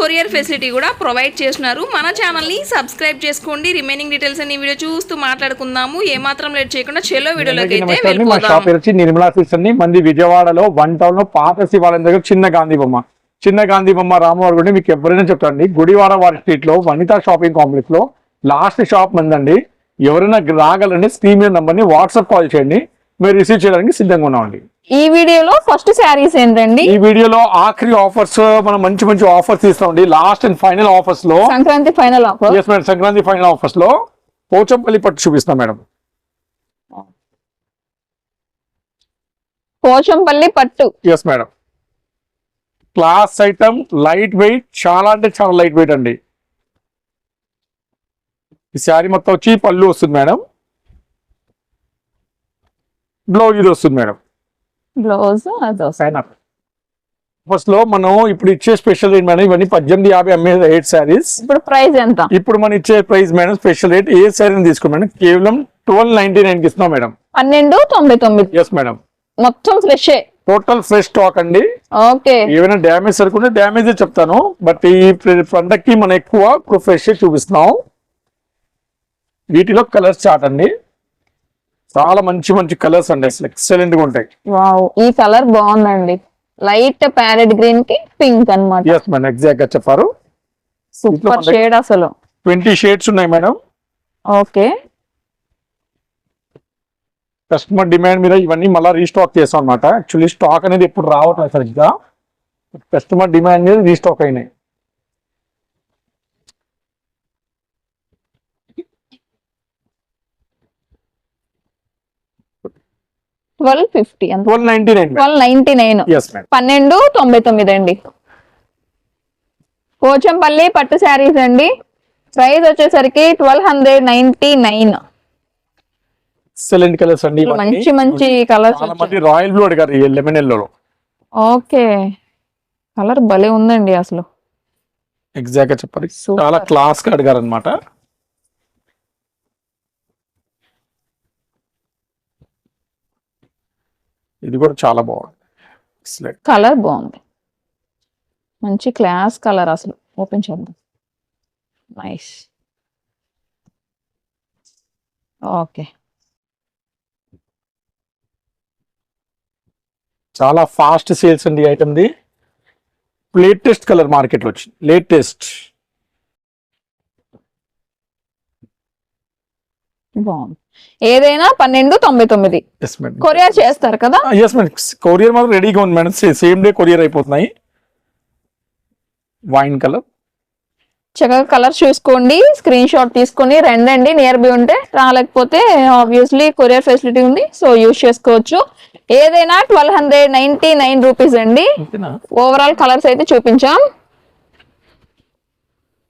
Courier facility కూడా provide చేస్తున్నారు. మన ఛానల్ని సబ్స్క్రైబ్ చేసుకోండి. రిమైనింగ్ డీటెయిల్స్ అన్ని వీడియో చూస్తూ మాట్లాడుకుందాము. ఏమాత్రం లేట్ చేయకుండా చెలో వీడియోలోకి అయితే. మా షాప్ వచ్చి నిర్మలా అండి. మంది విజయవాడలో వన్ టౌన్లో పాత శివాలయం దగ్గర చిన్న గాంధీ బొమ్మ. చిన్న గాంధీ బొమ్మ రామవారి గుడి మీకు ఎవరైనా చెప్తాండి గుడివాడ వారి స్ట్రీట్లో వనితా షాపింగ్ కాంప్లెక్స్లో లాస్ట్ షాప్ మందండి. ఎవరైనా రాగలండి స్క్రీన్ మీద నంబర్ని వాట్సాప్ కాల్ చేయండి. మీరు రిసీవ్ చేయడానికి సిద్ధంగా ఉన్నామండి. ఈ వీడియోలో ఫస్ట్ శారీస్ ఏంటండి? ఈ వీడియోలో ఆఖరి ఆఫర్స్ మనం మంచి మంచి ఆఫర్స్ ఇస్తామండి last and final ఆఫర్స్లో Sankranti final offer Sankranti final ఆఫర్స్లో Pochampally పట్టు చూపిస్తాం మేడం పోచంపల్లి పట్టు. Yes madam class item light weight చాలా అంటే చాలా లైట్ వెయిట్ అండి. ఈ శారీ మొత్తం వచ్చి పళ్ళు వస్తుంది మేడం బ్లౌజ్ ఇది వస్తుంది మేడం బ్లౌజ్. ఫస్ట్లో మనం ఇప్పుడు ఇచ్చే స్పెషల్ రేట్ మేడం ఇవన్నీ పద్దెనిమిది యాభై అమ్మే ఎయిట్ శారీస్ ఇప్పుడు ప్రైస్ ఎంత? ఇప్పుడు మనం ఇచ్చే ప్రైస్ మేడం స్పెషల్ రేట్ ఏ శారీని తీసుకో మేడం? కేవలం ట్వెల్వ్ నైన్టీ నైన్కి ఇస్తున్నాం మేడం. పన్నెండు తొంభై తొమ్మిది. Yes madam. మొత్తం ఫ్రెష్ టోటల్ ఫ్రెష్ స్టాక్ అండి. ఓకే. ఏమైనా డ్యామేజ్ సరుకుంటే డ్యామేజ్ చెప్తాను. బట్ ఈ పండక్కి మనం ఎక్కువ ఇప్పుడు ఫ్రెష్ చూపిస్తున్నాం. వీటిలో కలర్స్ చాట్ అండి. చాలా మంచి మంచి కలర్స్ అండి అసలు ఎక్సలెంట్గా ఉంటాయి. వావ్ ఈ కలర్ బాగుందండి. లైట్ ప్యారెట్ గ్రీన్కి పింక్ ఎస్ మేడం ఎగ్జాక్ట్గా చెప్పారు. సూపర్ షేడ్ అసలు. ట్వంటీ షేడ్స్ ఉన్నాయి మేడం. ఓకే. కస్టమర్ డిమాండ్ మీద ఇవన్నీ మళ్ళీ రీస్టాక్ చేస్తాం అనమాట యాక్చువల్లీ స్టాక్ అనేది ఎప్పుడు రావట్లేదు సరిగ్గా. కస్టమర్ డిమాండ్ మీద రీస్టాక్ అయినాయి. Twelve fifty twelve ninety nine twelve ninety nine. పన్నెండు తొంభై తొమ్మిది అండి. పోచంపల్లి పట్టు శారీస్ అండి. ప్రైస్ వచ్చేసరికి twelve hundred ninety nine. Excellent colours అండి. మంచి మంచి కలర్స్ రాయల్ బ్లూ అడిగారు ఈ లెమన్ ఎల్లో ఓకే. కలర్ భలే ఉందండి అసలు. ఎగ్జాక్ట్గా Super. చాలా క్లాస్గా అడిగారు అనమాట ఇది కూడా చాలా బాగుంది. కలర్ బాగుంది. మంచి క్లాస్ కలర్ అసలు. ఓపెన్ చేద్దాం. నైస్ ఓకే చాలా ఫాస్ట్ సేల్స్ అండి ఐటమ్ ది. లేటెస్ట్ కలర్ మార్కెట్లో వచ్చింది. లేటెస్ట్ బాగుంది. ఏదైనా పన్నెండు తొంభై తొమ్మిది. కొరియర్ చేస్తారు కదా? ఎస్ మేడం కొరియర్ మాత్రం రెడీగా ఉంది మేడం సేమ్ డే కొరియర్ అయిపోతున్నాయి. వైన్ కలర్ చక్కగా కలర్ చూసుకోండి స్క్రీన్ షాట్ తీసుకొని రండి నియర్ బై ఉంటే రాలేకపోతే ఆబ్వియస్లీ కొరియర్ ఫెసిలిటీ ఉంది సో యూజ్ చేసుకోవచ్చు. ఏదైనా twelve hundred ninety nine rupees అండి ఓవరాల్ కలర్స్ అయితే చూపించాం.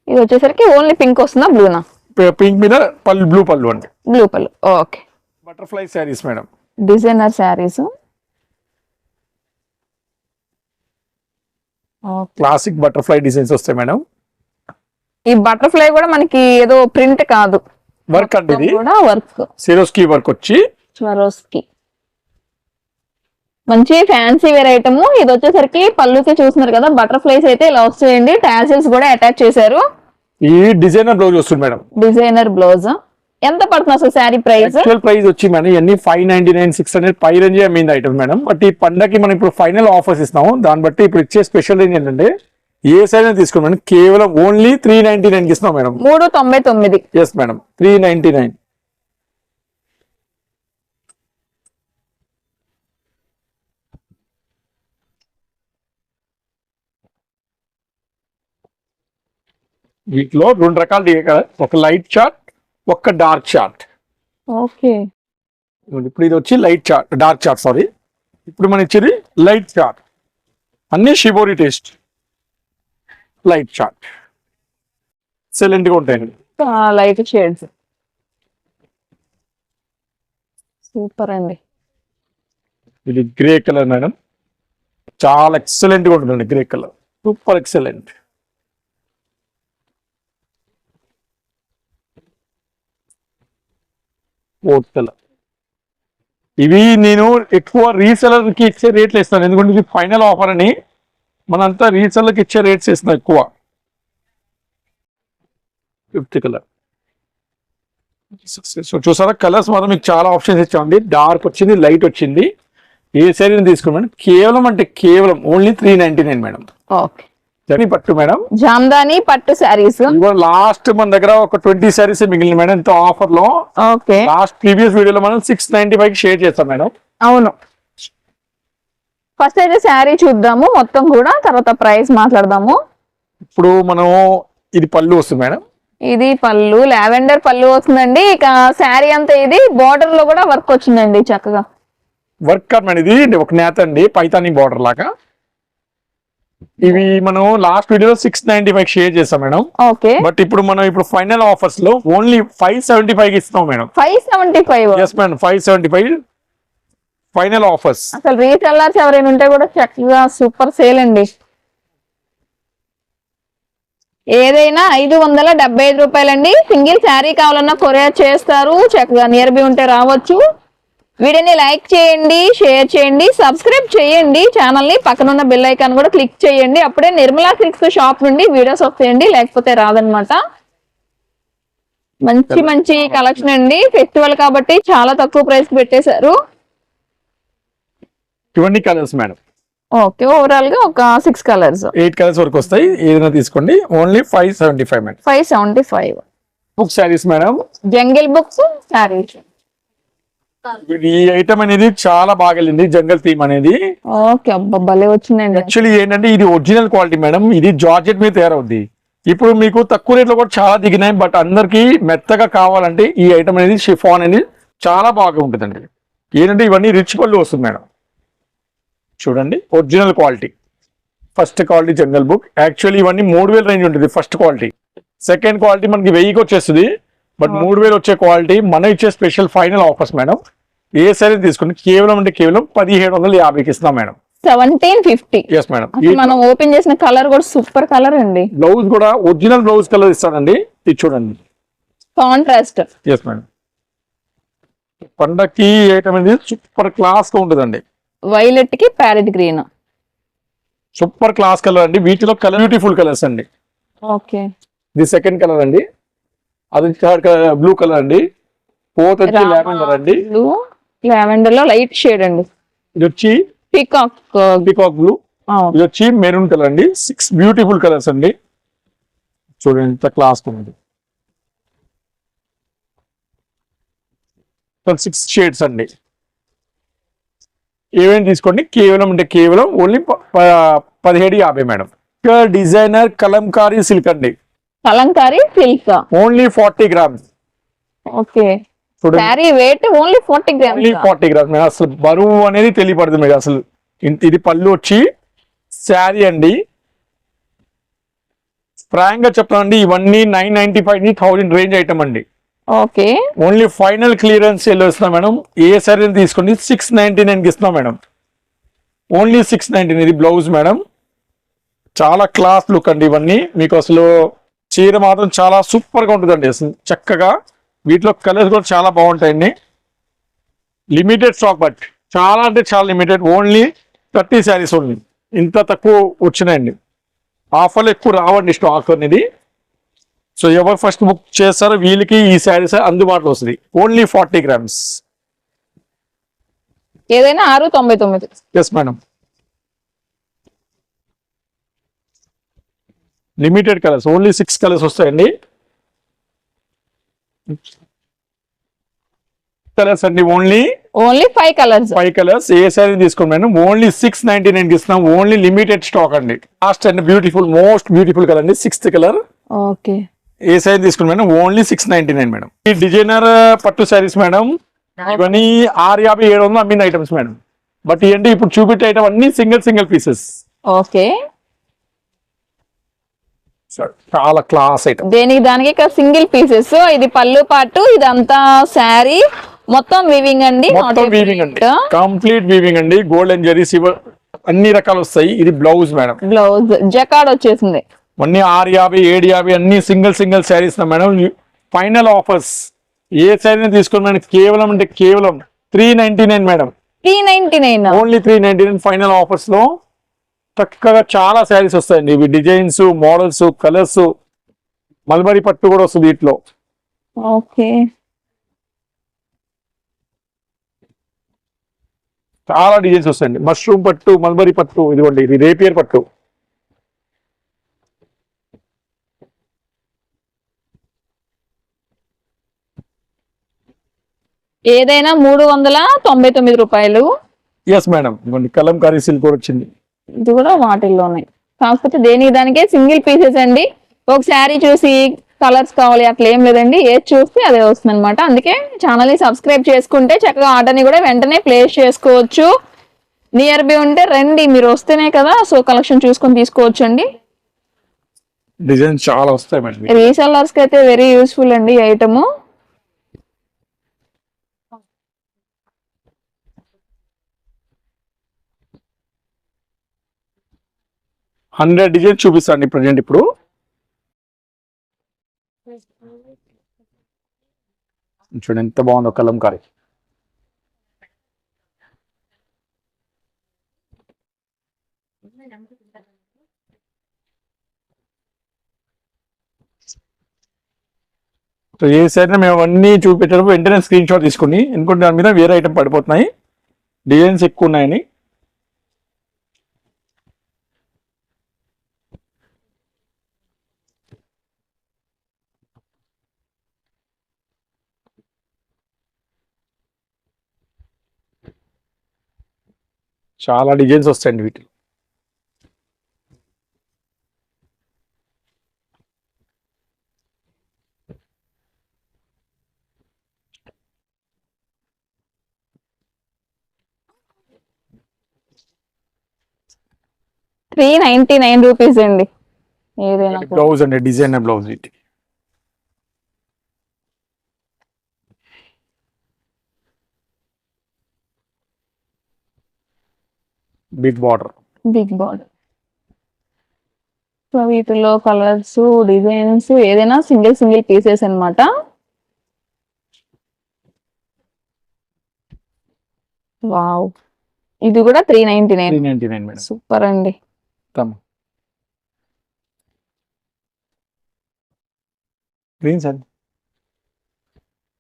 ఇది వచ్చేసరికి ఓన్లీ పింక్ వస్తుందా బ్లూనా పింక్ మీద పళ్ళు బ్లూ పళ్ళు అండి. బ్లూ పళ్ళు. Okay. Butterfly saris madam. Designer saris. Classic butterfly designs వస్తాయి మేడం. ఈ బటర్ఫ్లై కూడా మనకి ఏదో ప్రింట్ కాదు. వర్క్ అండి ఇది? కూడా వర్క్ సిరోస్కి వర్క్ వచ్చి. స్వరోస్కి. మంచి ఫ్యాన్సీ వేర్ ఐటమ్ ఇది వచ్చేసరికి పళ్ళుకి చూస్తున్నారు కదా బటర్ఫ్లైస్ అయితే ఇలా వస్తాయండి. టాసిల్స్ కూడా అటాచ్ చేశారు. ఈ డిజైనర్ బ్లౌజ్ వస్తుంది మేడం. Designer blouse. ఎంత పడుతుంది అసలు శారీ ప్రైస్? యాక్చువల్ ప్రైస్ వచ్చి మేడం ఇవన్నీ five ninety nine six hundred పై రేంజ్ అమ్మింది ఐటమ్ మేడం. బట్ ఈ పండగకి మనం ఇప్పుడు ఫైనల్ ఆఫర్స్ ఇస్తాము దాన్ని బట్టి ఇప్పుడు ఇచ్చే స్పెషల్ రేంజ్ ఏంటంటే ఏ సైజ్ తీసుకోండి మేడం. కేవలం ఓన్లీ త్రీ నైన్టీ నైన్కి ఇస్తున్నాం మేడం. మూడు తొంభై తొమ్మిది. Yes madam. Three ninety nine వీటిలో రెండు రకాలు దిగాయి ఒక లైట్ చార్ట్ ఒక డార్క్ చార్ట్ ఓకే. ఇప్పుడు ఇది వచ్చి light chart dark chart sorry ఇప్పుడు మనం ఇచ్చేది లైట్ చార్ట్ అన్ని షిబోరి టేస్ట్ లైట్ చార్ట్ ఎక్సలెంట్గా ఉంటాయండి లైట్ షేడ్స్ సూపర్ అండి. ఇది గ్రే కలర్ మేడం చాలా ఎక్సలెంట్గా ఉంటుందండి grey colour super excellent oat colour ఇవి నేను ఎక్కువ రీసెలర్కి ఇచ్చే రేట్లు ఇస్తాను ఎందుకంటే ఇది ఫైనల్ ఆఫర్ అని మనంతా రీసెలర్కి ఇచ్చే రేట్స్ ఇస్తున్నాం ఎక్కువ. Fifth colour. సో చూసారా కలర్స్ మాత్రం మీకు చాలా ఆప్షన్స్ ఇచ్చామండి. డార్క్ వచ్చింది లైట్ వచ్చింది. ఏ శారీని మేడం కేవలం అంటే కేవలం only three ninety nine madam. Okay. Zari పట్టు మేడం. జామ్దాని పట్టు శారీస్. లాస్ట్ మన దగ్గర ఒక ట్వంటీ శారీస్ మిగిలిన మేడం ఇంత ఆఫర్లో ఓకే. లాస్ట్ ప్రీవియస్ వీడియోలో మనం సిక్స్ నైన్టీ ఫైవ్ షేర్ చేస్తాం మేడం. అవును. ఫస్ట్ అయితే శారీ చూద్దాము మొత్తం కూడా తర్వాత ప్రైస్ మాట్లాడదాము. ఇప్పుడు మనం ఇది పళ్ళు వస్తుంది మేడం. ఇది పళ్ళు లావెండర్ పళ్ళు వస్తుందండి. ఇక శారీ అంతా ఇది బార్డర్లో కూడా వర్క్ వచ్చిందండి చక్కగా. వర్క్ మేడం ఇది ఒక నేత అండి పైతాని బార్డర్ లాగా. ఇవి మనం లాస్ట్ వీడియోలో సిక్స్ నైన్టీ ఫైవ్ షేర్ చేస్తాం మేడం. ఓకే బట్ ఇప్పుడు మనం ఇప్పుడు ఫైనల్ ఆఫర్స్లో ఓన్లీ ఫైవ్ సెవెంటీ ఫైవ్ ఇస్తాం madam. Five seventy five yes madam five seventy five final offers అసలు రీసెల్లర్స్ ఎవరైనా ఉంటే కూడా చక్కగా సూపర్ సేల్ అండి. ఏదైనా ఐదు వందల డెబ్బై ఐదు రూపాయలండి. సింగిల్ శారీ కావాలన్నా కొరియర్ చేస్తారు. చక్కగా నియర్ బై ఉంటే రావచ్చు. వీడియోని లైక్ చేయండి షేర్ చేయండి సబ్స్క్రైబ్ చేయండి. ఛానల్ని పక్కన ఉన్న బెల్ ఐకాన్ కూడా క్లిక్ చేయండి. అప్పుడే నిర్మలా సిక్స్ షాప్ నుండి వీడియోస్ వస్తాయండి. లేకపోతే రాదనమాట మంచి మంచి కలెక్షన్ అండి. ఫెస్టివల్ కాబట్టి చాలా తక్కువ ప్రైస్ పెట్టేశారు. ఇవన్నీ కలర్స్ మేడం. ఓకే ఓవరాల్గా ఒక సిక్స్ కలర్స్. ఎయిట్ కలర్స్ వరకు వస్తాయి. ఏదైనా తీసుకోండి. Only five seventy five madam. Five seventy five. Book saris madam. Jungle books saris. ఈ ఐటమ్ అనేది చాలా బాగా వెళ్ళింది జంగల్ థీమ్ అనేది. ఓకే అబ్బా భలే వచ్చిందండి. యాక్చువల్లీ ఏంటంటే ఇది ఒరిజినల్ క్వాలిటీ మేడం ఇది జార్జెట్ మీద తయారవుద్ది. ఇప్పుడు మీకు తక్కువ రేట్లో కూడా చాలా దిగినాయి బట్ అందరికి మెత్తగా కావాలంటే ఈ ఐటమ్ అనేది షిఫాన్ అనేది చాలా బాగా ఉంటుందండి. ఏంటంటే ఇవన్నీ రిచ్ పళ్ళు వస్తుంది మేడం చూడండి original quality first quality jungle book actually ఇవన్నీ మూడు వేల రేంజ్ ఉంటుంది ఫస్ట్ క్వాలిటీ సెకండ్ క్వాలిటీ మనకి వెయ్యికి వచ్చేస్తుంది. బట్ మూడు వేలు వచ్చే క్వాలిటీ మనం ఇచ్చే స్పెషల్ ఫైనల్ ఆఫర్స్ మేడం. ఏ సరే తీసుకోండి కేవలం అంటే కేవలం పదిహేడు వందల యాభైకి ఇస్తున్నాం madam. Seventeen fifty. Yes madam. మనం ఓపెన్ చేసిన కలర్ కూడా సూపర్ కలర్ అండి. బ్లౌజ్ కూడా ఒరిజినల్ బ్లౌజ్ కలర్ ఇస్తానండి. ఇది చూడండి. కాంట్రాస్ట్. Yes madam. పండక్కి ఐటమ్ అనేది సూపర్ క్లాస్గా ఉంటుందండి. వైలెట్కి parrot green. Super class colour అండి. వీటిలో కలర్ బ్యూటిఫుల్ కలర్స్ అండి. ఓకే. ఇది సెకండ్ కలర్ అండి. అది బ్లూ కలర్ అండి. ఫోర్త్ వచ్చి లావెండర్ అండి. బ్లూ లావెండర్లో లైట్ షేడ్ అండి. ఇది వచ్చి పీకాక్ పీకాక్ బ్లూ. ఇది వచ్చి మెరూన్ కలర్ అండి. సిక్స్ బ్యూటిఫుల్ కలర్స్ అండి. చూడండి ఎంత క్లాస్ ఉంది. సిక్స్ షేడ్స్ అండి. ఏమేమి తీసుకోండి? కేవలం అంటే కేవలం ఓన్లీ పదిహేడు యాభై మేడం. డిజైనర్ కలంకారీ సిల్క్ అండి. Kalamkari silk. Only forty grams. Okay. Sari weight only forty only grams forty grams. Madam అసలు బరువు అనేది తెలియపడుతుంది మీకు అసలు ఇది పళ్ళు వచ్చి శారీ అండి. ఫ్రాంక్గా చెప్పండి ఇవన్నీ నైన్ నైన్టీ ఫైవ్ని థౌజండ్ రేంజ్ ఐటమ్ అండి. Okay. Only final clearance sale ఇస్తున్నాం మేడం. ఏ శారీ తీసుకోండి. సిక్స్ నైన్టీ నైన్కి ఇస్తున్నాం మేడం. ఓన్లీ సిక్స్ నైన్టీ ఇది బ్లౌజ్ మేడం. చాలా క్లాస్ లుక్ అండి ఇవన్నీ. మీకు అసలు చీర మాత్రం చాలా సూపర్గా ఉంటుందండి. చక్కగా వీటిలో కలర్స్ కూడా చాలా బాగుంటాయండి. లిమిటెడ్ స్టాక్ బట్ చాలా అంటే చాలా limited only thirty saris only ఇంత తక్కువ వచ్చినాయండి. ఆఫర్లు ఎక్కువ రావండి స్టాక్ అనేది. సో ఎవరు ఫస్ట్ బుక్ చేస్తారో వీళ్ళకి ఈ శారీస్ అందుబాటులో వస్తుంది. ఓన్లీ ఫార్టీ గ్రామ్స్ ఏదైనా ఆరు తొంభై తొమ్మిది. Yes madam limited colours only six colours వస్తాయండి. కలర్స్ అండి only only five colours. Five colours. ఏ శారీ తీసుకోండి madam only six ninety nine ఇస్తున్నాం. ఓన్లీ లిమిటెడ్ స్టాక్ అండి. Last and beautiful most beautiful colour అండి సిక్స్త్ కలర్. ఓకే. ఏ size తీసుకుని madam only six ninety nine madam. ఈ designer పట్టు saris madam ఇవన్నీ ఆరు యాభై ఏడు వందలు అమ్మిన ఐటమ్స్ మేడం. బట్ ఏంటి ఇప్పుడు చూపెట్టే ఐటమ్ అన్ని సింగిల్ సింగిల్ పీసెస్ ఓకే. చాలా క్లాస్ ఐటమ్ దేనికి దానికి ఇక్కడ సింగిల్ పీసెస్ ఇది పళ్ళు పాటు ఇదంతా శారీ మొత్తం వీవింగ్ అండి. మొత్తం వీవింగ్ అండి. కంప్లీట్ వీవింగ్ అండి. గోల్డ్ అండ్ జరీ సిల్వర్ అన్ని రకాలు వస్తాయి. ఇది బ్లౌజ్ మేడం బ్లౌజ్ జకాడ్ వచ్చేసింది. అన్ని ఆరు యాభై ఏడు యాభై అన్ని single single saris madam final offers ఏ శారీ తీసుకుని మేడం కేవలం అంటే కేవలం three ninety nine madam three ninety nine only three ninety nine final ఆఫర్స్లో చక్కగా చాలా శారీస్ వస్తాయండి. ఇవి డిజైన్స్ మోడల్స్ కలర్స్ మల్బరీ పట్టు కూడా వస్తుంది వీటిలో. ఓకే. చాలా డిజైన్స్ వస్తాయండి. మష్రూమ్ పట్టు మల్బరీ పట్టు ఇదిగోండి ఇది రేపియర్ పట్టు. ఏదైనా మూడు వందల తొంభై తొమ్మిది రూపాయలు. ఎస్ మేడం ఇదిగోండి కలంకారీ సిల్క్ కూడా వచ్చింది. ఇది కూడా వాటిల్లోనే. కాకపోతే దేనికి దానికే సింగిల్ పీసెస్ అండి. ఒక శారీ చూసి కలర్స్ కావాలి అట్లా ఏం లేదండి. ఏది చూస్తే అదే వస్తుంది అనమాట అందుకే ఛానల్ని సబ్స్క్రైబ్ చేసుకుంటే చక్కగా ఆర్డర్ని కూడా వెంటనే ప్లేస్ చేసుకోవచ్చు. నియర్ బై ఉంటే రండి మీరు వస్తేనే కదా సో కలెక్షన్ చూసుకొని తీసుకోవచ్చు అండి డిజైన్స్ చాలా వస్తాయి రీసెల్లర్స్కి అయితే వెరీ యూస్ఫుల్ అండి ఈ ఐటమ్. హండ్రెడ్ డిజైన్స్ చూపిస్తాండి ప్రజెంట్ ఇప్పుడు. చూడండి ఎంత బాగుందో కలంకారీ. సో ఏ సైడ్ మేము అన్నీ చూపించడం వెంటనే స్క్రీన్ షాట్ తీసుకుని ఎందుకంటే దాని మీద వేరే ఐటమ్ పడిపోతున్నాయి. డిజైన్స్ ఎక్కువ ఉన్నాయని. చాలా డిజైన్స్ వస్తాయండి వీటిలో త్రీ నైన్టీ నైన్ రూపీస్ అండి ఏదైనా. బ్లౌజ్ అండి డిజైనర్ బ్లౌజ్ వీటి big border big border so వీటిలో కలర్స్ డిజైన్స్ ఏదైనా సింగిల్ సింగిల్ పీసెస్ అన్నమాట. వావ్. ఇది కూడా three ninety nine ninety nine madam. Super అండి. తమ గ్రీన్స్ అండి.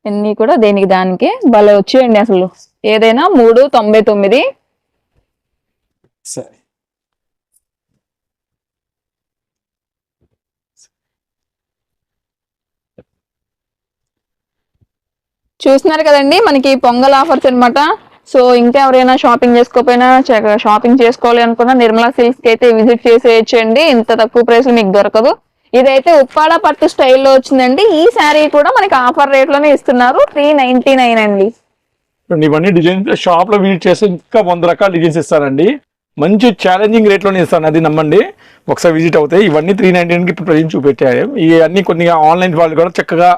అన్ని కూడా దేనికి దానికి భలే వచ్చేయండి అసలు. ఏదైనా మూడు తొంభై తొమ్మిది సరే చూస్తున్నారు కదండి మనకి పొంగల్ ఆఫర్స్ అన్నమాట. సో ఇంకా ఎవరైనా షాపింగ్ చేసుకోకపోయినా చక్కగా షాపింగ్ చేసుకోవాలి అనుకున్నా నిర్మలా సిల్క్స్కి అయితే విజిట్ చేసేయచ్చండి. ఇంత తక్కువ ప్రైస్ మీకు దొరకదు. ఇదైతే ఉప్పాడ పట్టు స్టైల్లో వచ్చిందండి. ఈ శారీ కూడా మనకి ఆఫర్ రేట్లోనే ఇస్తున్నారు. త్రీ నైన్టీ నైన్ అండి. ఇవన్నీ డిజైన్స్ షాప్లో విజిట్ చేస్తే ఇంకా వంద రకాల డిజైన్స్ ఇస్తారండి. మంచి ఛాలెంజింగ్ రేట్లోనే ఇస్తాను. అది నమ్మండి. ఒకసారి విజిట్ అవుతాయి ఇవన్నీ త్రీ నైన్టీన్కి ఇప్పుడు ప్రజెంట్ చూపెట్టారు. ఇవన్నీ కొన్ని ఆన్లైన్ వాళ్ళు కూడా చక్కగా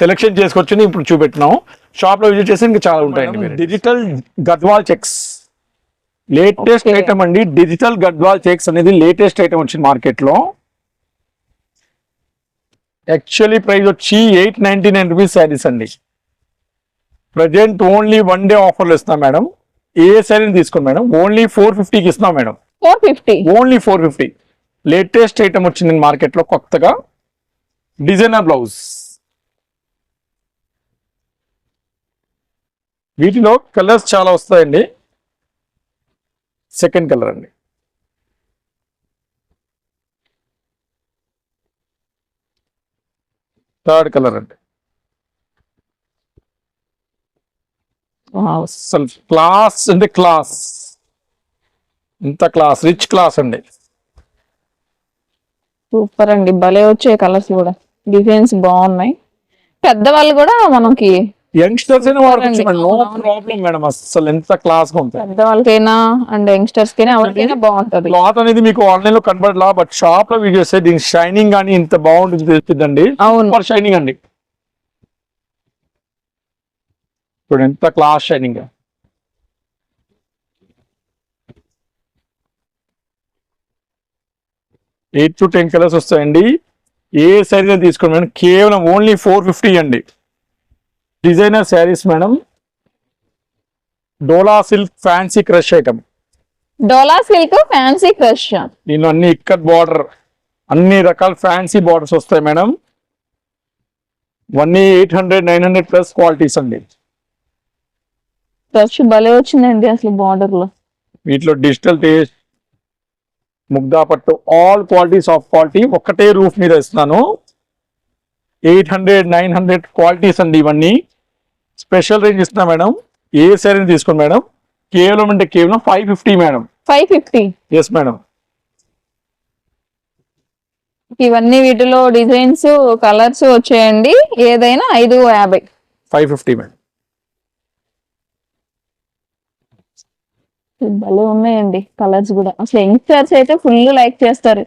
సెలెక్షన్ చేసుకొచ్చి ఇప్పుడు చూపెట్టినాం. షాప్లో విజిట్ చేస్తే ఇంకా చాలా ఉంటాయండి digital Gadwal checks latest. Item అండి డిజిటల్ గద్వాల్ చెక్స్ అనేది లేటెస్ట్ ఐటమ్ వచ్చింది మార్కెట్లో యాక్చువల్లీ ప్రైస్ వచ్చి eight ninety nine rupees saris అండి. ప్రజెంట్ ఓన్లీ వన్ డే ఆఫర్లు ఇస్తున్నాం మేడం ఏ శారీని తీసుకోండి మేడం? ఓన్లీ ఫోర్ ఫిఫ్టీకి ఇస్తున్నాం madam. Four fifty only four fifty latest item వచ్చింది మార్కెట్లో కొత్తగా డిజైనర్ బ్లౌజ్ వీటిలో కలర్స్ చాలా వస్తాయండి. సెకండ్ కలర్ అండి. థర్డ్ కలర్ అండి. అసలు క్లాస్ అంటే క్లాస్. ఇంత క్లాస్ రిచ్ క్లాస్ అండి. సూపర్ అండి. భలే వచ్చాయి కలర్స్ కూడా. డిజైన్స్ బాగున్నాయి. పెద్దవాళ్ళు కూడా మనకి యంగ్స్టర్స్ అయినా. నో. Problem madam. అసలు ఎంత క్లాస్గా ఉంటుంది పెద్దవాళ్ళకైనా అండ్ యంగ్స్టర్స్ కైనా ఎవరికైనా బాగుంటది. క్లాత్ అనేది మీకు ఆన్లైన్లో కనబడలా బట్ షాప్లో వీడియో చేస్తే దీని షైనింగ్ కానీ ఇంత బాగుంటుంది తెలిసిందండి అవును. షైనింగ్ అండి. ఇప్పుడు ఎంత class shining eight to ten colours వస్తాయండి. ఏ శారీ తీసుకోండి మేడం. కేవలం ఓన్లీ ఫోర్ ఫిఫ్టీ అండి. Designer saris madam. Dola silk fancy crush item Dola silk fancy crush దీనిలో అన్ని ఇక్కత్ బార్డర్ అన్ని రకాల ఫ్యాన్సీ బార్డర్స్ వస్తాయి మేడం. వన్నీ eight hundred nine hundred plus qualities అండి. క్రష్ భలే వచ్చిందండి అసలు బార్డర్లో. వీటిలో డిజిటల్ టేస్ట్ ముగ్దా పట్టు ఆల్ క్వాలిటీస్ ఆఫ్ క్వాలిటీ ఒక్కటే రూఫ్ మీద ఇస్తున్నాను eight hundred nine hundred qualities అండి ఇవన్నీ. స్పెషల్ రేంజ్ ఇస్తున్నా మేడం. ఏ శారీని తీసుకోండి మేడం? కేవలం అంటే కేవలం five fifty madam. Five fifty yes madam. ఇవన్నీ వీటిలో డిజైన్స్ కలర్స్ వచ్చాయండి. ఏదైనా ఐదు యాభై. Five fifty madam. భలే ఉన్నాయండి కలర్స్ కూడా. అసలు యంగ్స్టర్స్ అయితే ఫుల్ లైక్ చేస్తారు.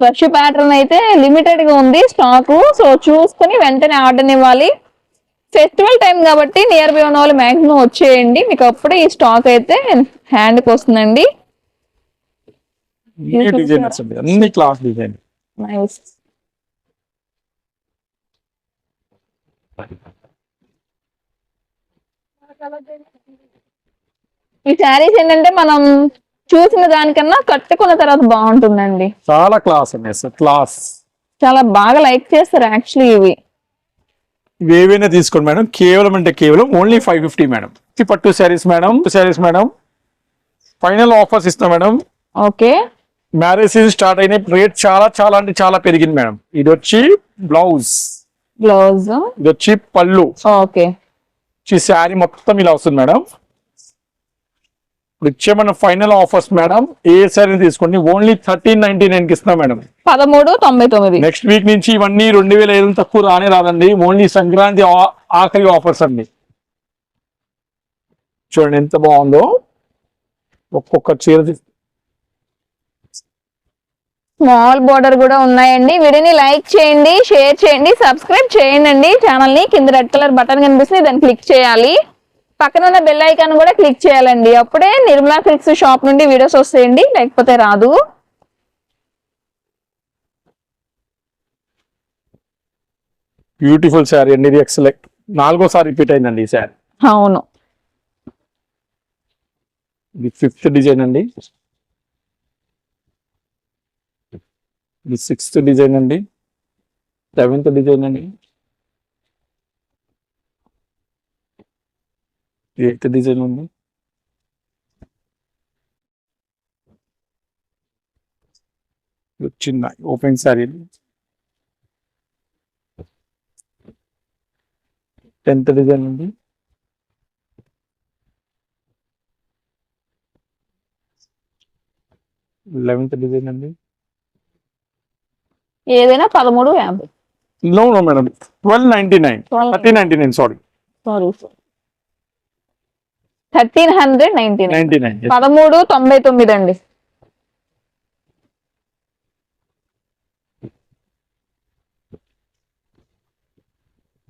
ఫ్రెష్ ప్యాటర్న్ అయితే లిమిటెడ్గా ఉంది స్టాక్. సో చూసుకుని వెంటనే ఆర్డర్ ఇవ్వాలి. ఫెస్టివల్ టైం కాబట్టి నియర్ బై ఉన్న వాళ్ళు మాక్సిమం వచ్చేయండి. మీకు అప్పుడే ఈ స్టాక్ అయితే హ్యాండ్కి వస్తుందండి. అన్ని డిజైనర్స్ అండి. అన్ని క్లాస్ డిజైన్. నైస్ ఈ శారీస్ ఏంటంటే మనం చూసిన దానికన్నా కట్టుకున్న తర్వాత బాగుంటుందండి. చాలా క్లాస్ క్లాస్. చాలా బాగా లైక్ చేస్తారు యాక్చువల్లీ ఇవి. ఇవి ఏవైనా తీసుకోండి మేడం కేవలం అంటే కేవలం ఓన్లీ ఫైవ్ ఫిఫ్టీ మేడం. ఈ పట్టు saris madam saris madam. Final offers ఇస్తాం madam. Okay. Marriage season start అయిన రేట్ చాలా చాలా అంటే చాలా పెరిగింది మేడం. ఇది వచ్చి బ్లౌజ్. బ్లౌజ్? ఇది వచ్చి పళ్ళు. ఓకే. ఈ శారీ మొత్తం ఇలా వస్తుంది మేడం. ఇప్పుడు ఇచ్చే మన ఫైనల్ ఆఫర్స్ మేడం? ఏ శారీ తీసుకోండి? ఓన్లీ థర్టీన్ నైన్టీ నైన్కి ఇస్తున్నాం మేడం. పదమూడు తొంభై తొమ్మిది. నెక్స్ట్ వీక్ నుంచి ఇవన్నీ రెండు వేల ఐదు తక్కువ రానే రాదండి. ఓన్లీ సంక్రాంతి ఆఖరి ఆఫర్స్ అండి. చూడండి ఎంత బాగుందో. ఒక్కొక్క చీర స్మాల్ బోర్డర్ కూడా ఉన్నాయండి. వీడియోని లైక్ చేయండి షేర్ చేయండి సబ్స్క్రైబ్ చేయండి. అండి ఛానల్ని కింద రెడ్ కలర్ బటన్ కనిపిస్తుంది దాన్ని క్లిక్ చేయాలి. పక్కన ఉన్న బెల్ ఐకాన్ కూడా క్లిక్ చేయాలండి. అప్పుడే నిర్మలా సిల్క్స్ షాప్ నుండి వీడియోస్ వస్తాయండి. లేకపోతే రాదు. బ్యూటిఫుల్ శారీ అండి ఇది ఎక్సలెక్ట్ నాలుగోసారి రిపీట్ అయిందండి ఈ శారీ అవును. ఇది ఫిఫ్త్ డిజైన్ అండి. ఇది సిక్స్త్ డిజైన్ అండి. సెవెంత్ డిజైన్ అండి. ఎయిత్ డిజైన్ ఉంది. చిన్న ఓపెన్ శారీ టెన్త్ డిజైన్ ఉంది. లెవెన్త్ డిజైన్ అండి ఏదైనా పదమూడు యాభై. No no madam twelve ninety nine thirty ninety nine sorry sorry thirteen hundred ninety nine. పదమూడు తొంభై తొమ్మిది అండి.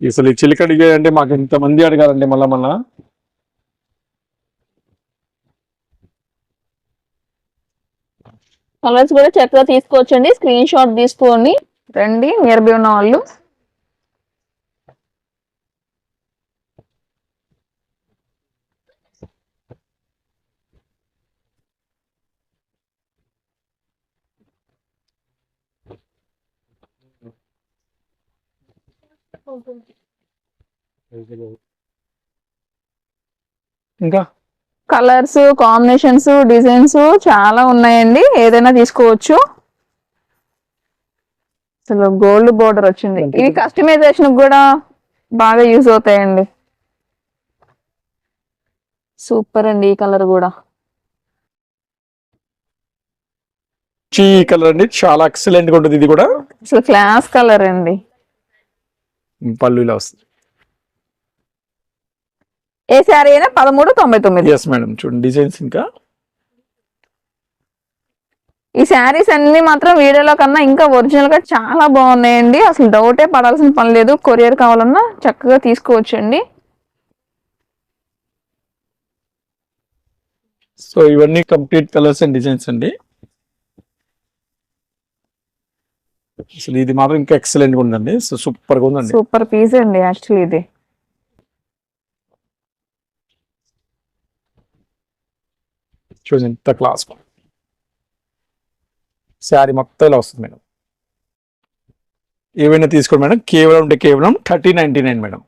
అసలు ఈ చిలిక అంటే మాకు ఇంతమంది అడగాలండి మళ్ళా మళ్ళా. కలర్స్ కూడా చక్కగా తీసుకోవచ్చండి. స్క్రీన్ షాట్ తీసుకొని రండి నియర్ బై ఉన్న వాళ్ళు. ఇంకా? కలర్స్ కాంబినేషన్స్ డిజైన్స్ చాలా ఉన్నాయండి. ఏదైనా తీసుకోవచ్చు. అసలు గోల్డ్ బోర్డర్ వచ్చింది. ఇవి కస్టమైజేషన్ కూడా బాగా యూజ్ అవుతాయండి. సూపర్ అండి ఈ కలర్ కూడా. చీ కలర్ అండి. చాలా ఎక్సలెంట్గా ఉంటుంది ఇది కూడా. అసలు క్లాస్ కలర్ అండి. పళ్ళు ఇలా వస్తుంది ఏ శారీ అయినా పదమూడు తొంభై తొమ్మిది. ఎస్ మేడం చూడండి డిజైన్స్ ఇంకా. ఈ శారీస్ అన్ని మాత్రం వీడియోలో కన్నా ఇంకా ఒరిజినల్గా చాలా బాగున్నాయండి. అసలు డౌటే పడాల్సిన పని లేదు. కొరియర్ కావాలన్నా చక్కగా తీసుకోవచ్చండి. సో ఇవన్నీ కంప్లీట్ కలర్స్ అండ్ డిజైన్స్ అండి. అసలు ఇది మాత్రం ఇంకా ఎక్సలెంట్గా ఉందండి. సో సూపర్గా ఉందండి. సూపర్ పీస్ అండి యాక్చువల్లీ ఇది. చూడండి ఎంత క్లాస్ శారీ మొత్తం ఇలా వస్తుంది మేడం. ఏవైనా తీసుకోండి మేడం. కేవలం అంటే కేవలం థర్టీ నైన్టీ నైన్ మేడం.